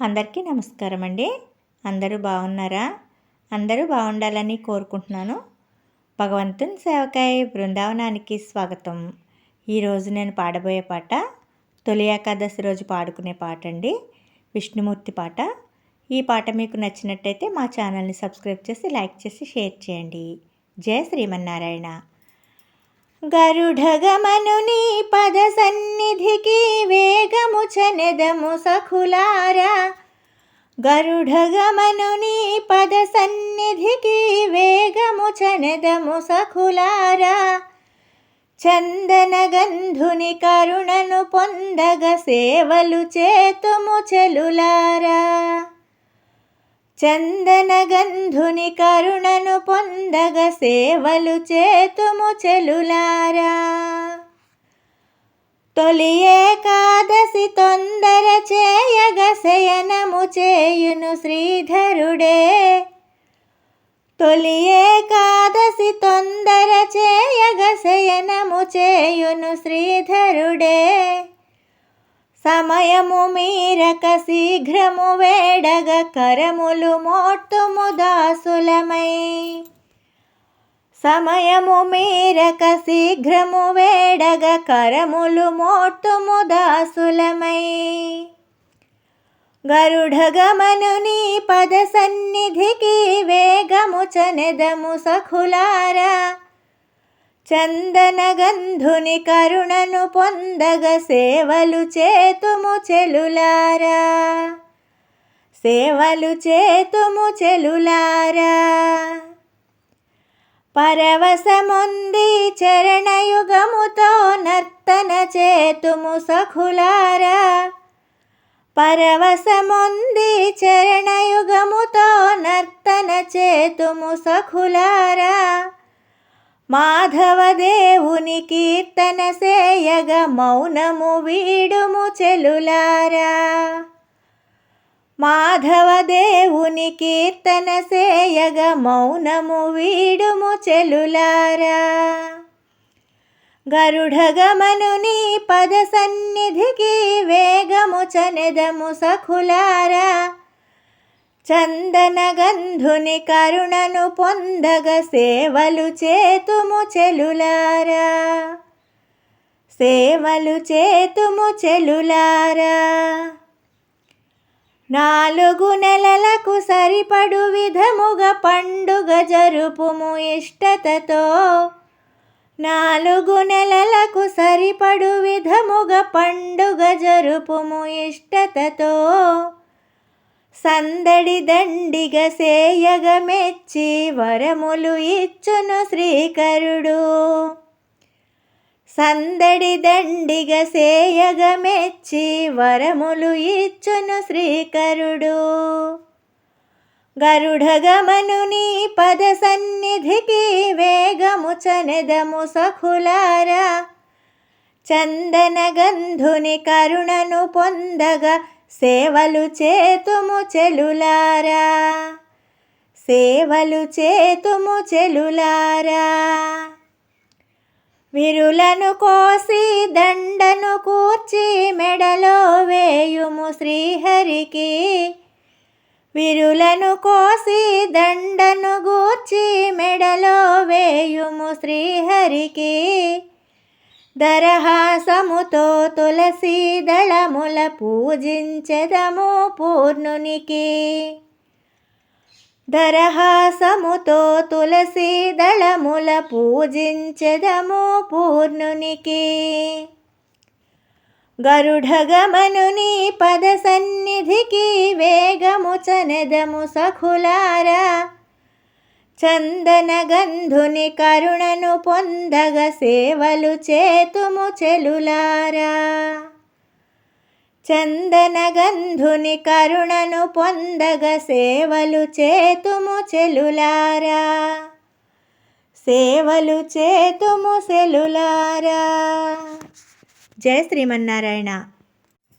అందరికీ నమస్కారం అండి. అందరూ బాగున్నారా? అందరూ బాగుండాలని కోరుకుంటున్నాను. భగవంతుని సేవకాయ బృందావనానికి స్వాగతం. ఈరోజు నేను పాడబోయే పాట తొలి ఏకాదశి రోజు పాడుకునే పాట అండి. విష్ణుమూర్తి పాట. ఈ పాట మీకు నచ్చినట్టయితే మా ఛానల్ని సబ్స్క్రైబ్ చేసి లైక్ చేసి షేర్ చేయండి. జయ శ్రీమన్నారాయణ. గరుడగమనుని పద వేగము చనెదము సఖులారా. గరుడగమనుని పద సన్నిధికి వేగము చనెదము సఖులారా. చందన గంధుని కరుణను పొందగ సేవలు చేతుము చెలులారా. చందన గంధుని కరుణను పొందగ సేవలు చేతుము చెలులారా. తొలి ఏకాదశి తొందర చేయగ శయనము చేయును శ్రీధరుడే. తొలి ఏకాదశి తొందర చేయగ శయనము చేయును శ్రీధరుడే. సమయము మీరక శీఘ్రము వేడగ కరములు మోర్తుము దాసులమై. సమయము మేరక శీఘ్రము వేడగ కరములు మోట్టుము దాసులమై. గరుడగమనుని పద సన్నిధికి వేగము చనెదము సఖులారా. చందనగంధుని కరుణను పొందగ సేవలు చేతుము చెలులారా. సేవలు చేతుము చెలులారా. పరవశముంది చరణయుగముతో నర్తన చేతుము సఖులారా. పరవశముంది చరణయుగముతో నర్తన చేతుము సఖులారా. మాధవదేవుని కీర్తన సేయగ మౌనము వీడుము చెలులారా. మాధవదేవుని కీర్తన సేయగ మౌనము వీడుము చెలులారా. గరుడగమనుని పద సన్నిధికి వేగము చనెదము సఖులారా. చందనగంధుని కరుణను పొందగ సేవలు చేతుము చెలులారా. సేవలు చేతుము చెలులారా. నాలుగు నెలలకు సరిపడు విధముగా పండుగ జరుపుము ఇష్టతతో. నాలుగు నెలలకు సరిపడు విధముగా పండుగ జరుపుము ఇష్టతతో. సందడి దండిగ సేయగ మెచ్చి వరములు ఇచ్చును శ్రీకరుడు. సందడి దండిగ సేయగ మెచ్చి వరములు ఇచ్చును శ్రీకరుడు. గరుడగమనుని పద సన్నిధికి వేగము చనెదము సఖులారా. చందన గంధుని కరుణను పొందగా సేవలు చేతుము చెలులారా. సేవలు చేతుము చెలులారా. విరులను కోసి దండను కూర్చి మెడలో వేయుము శ్రీహరికి. విరులను కోసి దండను గూర్చి మెడలో వేయుము శ్రీహరికి. దరహాసముతో తులసీ దళముల పూజించెదము పూర్ణునికి. దరహాసముతో తులసి దళముల పూజించెదము పూర్ణునికి. గరుడగమనుని పద సన్నిధికి వేగము చనెదము సఖులారా. చందనగంధుని కరుణను పొందగ సేవలు చేతుము చెలులారా. చందనగంధుని కరుణను పొందగ సేవలు చేతుము చెలులారా. సేవలు చేతుము సెలులారా జయ శ్రీమన్నారాయణ.